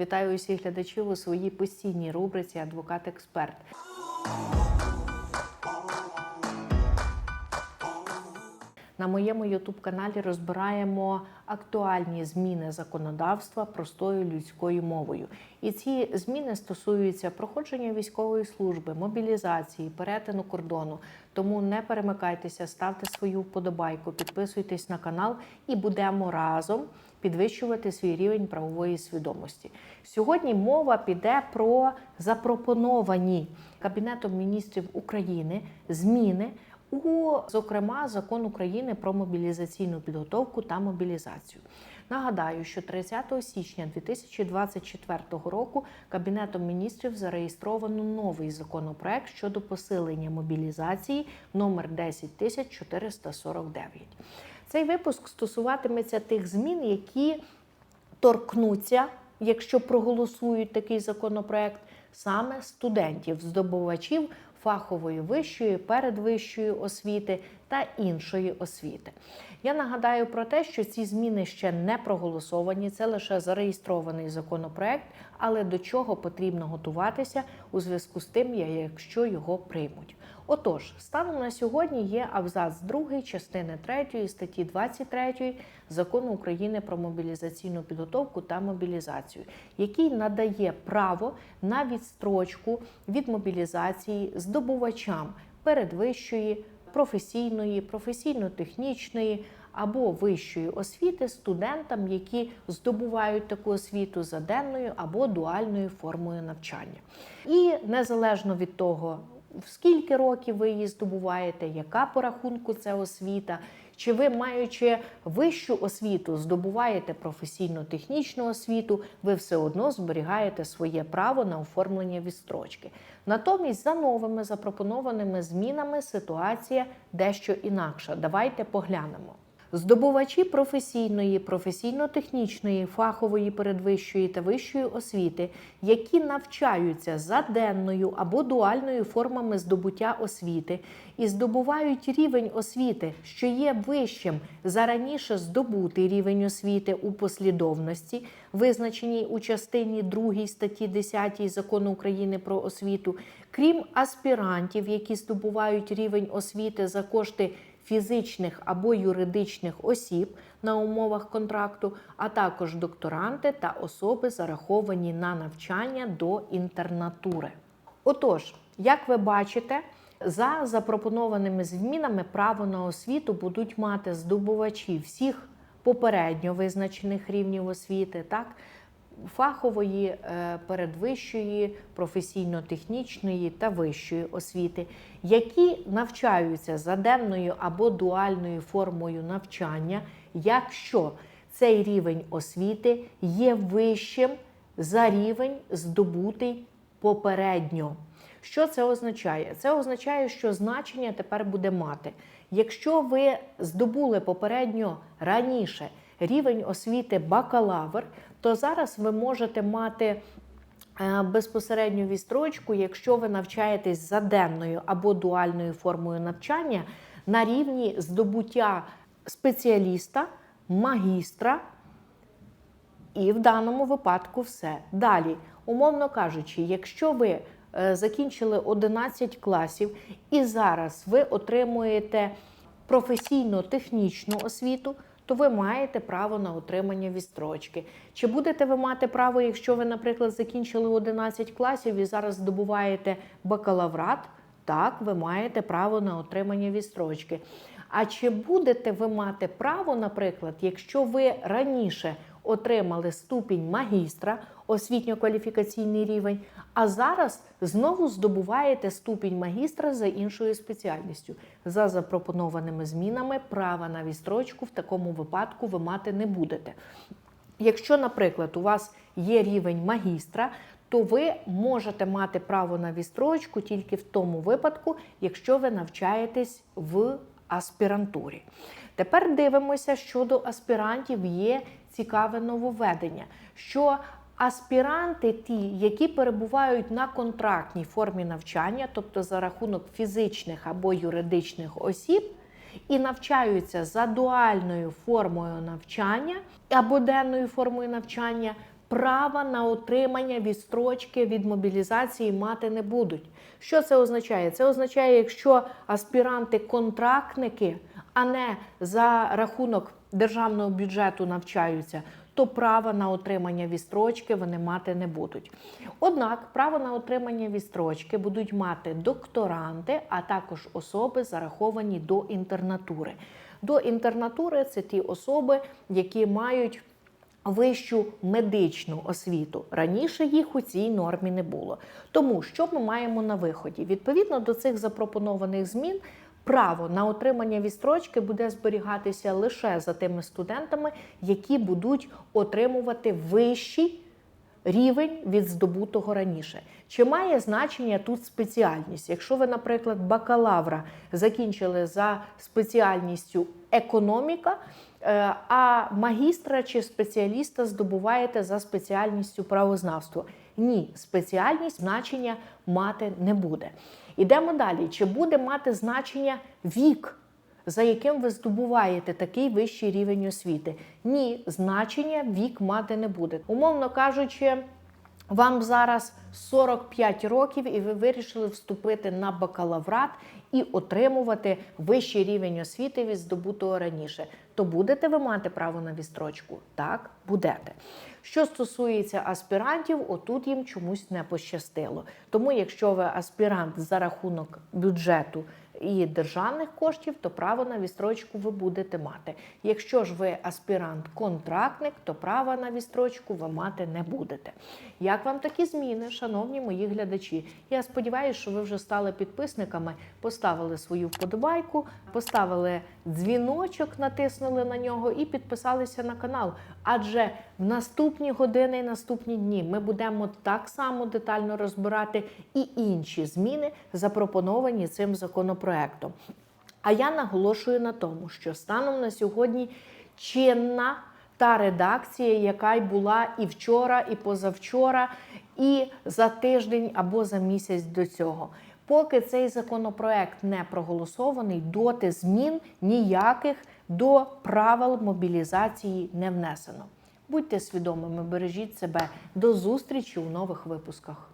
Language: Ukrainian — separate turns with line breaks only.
Вітаю усіх глядачів у своїй постійній рубриці Адвокат-експерт. На моєму ютуб-каналі розбираємо актуальні зміни законодавства простою людською мовою. І ці зміни стосуються проходження військової служби, мобілізації, перетину кордону. Тому не перемикайтеся, ставте свою вподобайку, підписуйтесь на канал і будемо разом підвищувати свій рівень правової свідомості. Сьогодні мова піде про запропоновані Кабінетом міністрів України зміни у зокрема закон України про мобілізаційну підготовку та мобілізацію. Нагадаю, що 30 січня 2024 року Кабінетом міністрів зареєстровано новий законопроект щодо посилення мобілізації номер 10449. Цей випуск стосуватиметься тих змін, які торкнуться, якщо проголосують такий законопроект, саме студентів, здобувачів фахової вищої, передвищої освіти та іншої освіти. Я нагадаю про те, що ці зміни ще не проголосовані, це лише зареєстрований законопроект, але до чого потрібно готуватися у зв'язку з тим, якщо його приймуть. Отож, станом на сьогодні є абзац 2 частини 3 статті 23 закону України про мобілізаційну підготовку та мобілізацію, який надає право на відстрочку від мобілізації здобувачам передвищої, професійної, професійно-технічної. Або вищої освіти студентам, які здобувають таку освіту за денною або дуальною формою навчання. І незалежно від того, в скільки років ви її здобуваєте, яка по рахунку це освіта, чи ви, маючи вищу освіту, здобуваєте професійно-технічну освіту, ви все одно зберігаєте своє право на оформлення відстрочки. Натомість, за новими запропонованими змінами ситуація дещо інакша. Давайте поглянемо. Здобувачі професійної, професійно-технічної, фахової передвищої та вищої освіти, які навчаються за денною або дуальною формами здобуття освіти і здобувають рівень освіти, що є вищим за раніше здобутий рівень освіти у послідовності, визначеній у частині 2 статті 10 закону України про освіту, крім аспірантів, які здобувають рівень освіти за кошти фізичних або юридичних осіб на умовах контракту, а також докторанти та особи, зараховані на навчання до інтернатури. Отож, як ви бачите, за запропонованими змінами право на освіту будуть мати здобувачі всіх попередньо визначених рівнів освіти, так фахової, е, передвищої, професійно-технічної та вищої освіти, які навчаються за денною або дуальною формою навчання, якщо цей рівень освіти є вищим за рівень здобутий попередньо. Що це означає? Це означає, що значення тепер буде мати. Якщо ви здобули попередньо раніше рівень освіти бакалавр, то зараз ви можете мати е, безпосередню відстрочку, якщо ви навчаєтесь за денною або дуальною формою навчання на рівні здобуття спеціаліста, магістра. І в даному випадку все. Далі, умовно кажучи, якщо ви е, закінчили 11 класів і зараз ви отримуєте професійно-технічну освіту, то ви маєте право на отримання відстрочки. Чи будете ви мати право, якщо ви, наприклад, закінчили 11 класів і зараз здобуваєте бакалаврат? Так, ви маєте право на отримання відстрочки. А чи будете ви мати право, наприклад, якщо ви раніше отримали ступінь магістра, освітньо-кваліфікаційний рівень, а зараз знову здобуваєте ступінь магістра за іншою спеціальністю. За запропонованими змінами права на відстрочку в такому випадку ви мати не будете. Якщо, наприклад, у вас є рівень магістра, то ви можете мати право на відстрочку тільки в тому випадку, якщо ви навчаєтесь в аспірантурі. Тепер дивимося щодо аспірантів є цікаве нововведення, що аспіранти, ті, які перебувають на контрактній формі навчання, тобто за рахунок фізичних або юридичних осіб, і навчаються за дуальною формою навчання або денною формою навчання, права на отримання відстрочки від мобілізації мати не будуть. Що це означає? Це означає, якщо аспіранти-контрактники, а не за рахунок державного бюджету навчаються, то права на отримання відстрочки вони мати не будуть. Однак право на отримання відстрочки будуть мати докторанти, а також особи, зараховані до інтернатури. До інтернатури це ті особи, які мають вищу медичну освіту. Раніше їх у цій нормі не було. Тому що ми маємо на виході? Відповідно до цих запропонованих змін. Право на отримання відстрочки буде зберігатися лише за тими студентами, які будуть отримувати вищий рівень від здобутого раніше. Чи має значення тут спеціальність? Якщо ви, наприклад, бакалавра закінчили за спеціальністю економіка, е, а магістра чи спеціаліста здобуваєте за спеціальністю правознавство. Ні, спеціальність значення мати не буде. Ідемо далі. Чи буде мати значення вік? за яким ви здобуваєте такий вищий рівень освіти. Ні, значення вік мати не буде. Умовно кажучи, вам зараз 45 років, і ви вирішили вступити на бакалаврат і отримувати вищий рівень освіти від здобутого раніше. То будете ви мати право на відстрочку? Так, будете. Що стосується аспірантів, отут їм чомусь не пощастило. Тому, якщо ви аспірант за рахунок бюджету і державних коштів, то право на відстрочку ви будете мати. Якщо ж ви аспірант-контрактник, то права на відстрочку ви мати не будете. Як вам такі зміни, шановні мої глядачі? Я сподіваюся, що ви вже стали підписниками, поставили свою вподобайку, поставили дзвіночок, натиснули на нього і підписалися на канал. Адже в наступні години і наступні дні ми будемо так само детально розбирати і інші зміни, запропоновані цим законопроектом. А я наголошую на тому, що станом на сьогодні чинна та редакція, яка й була і вчора, і позавчора, і за тиждень або за місяць до цього. Поки цей законопроект не проголосований, доти змін ніяких до правил мобілізації не внесено. Будьте свідомими, бережіть себе. До зустрічі у нових випусках.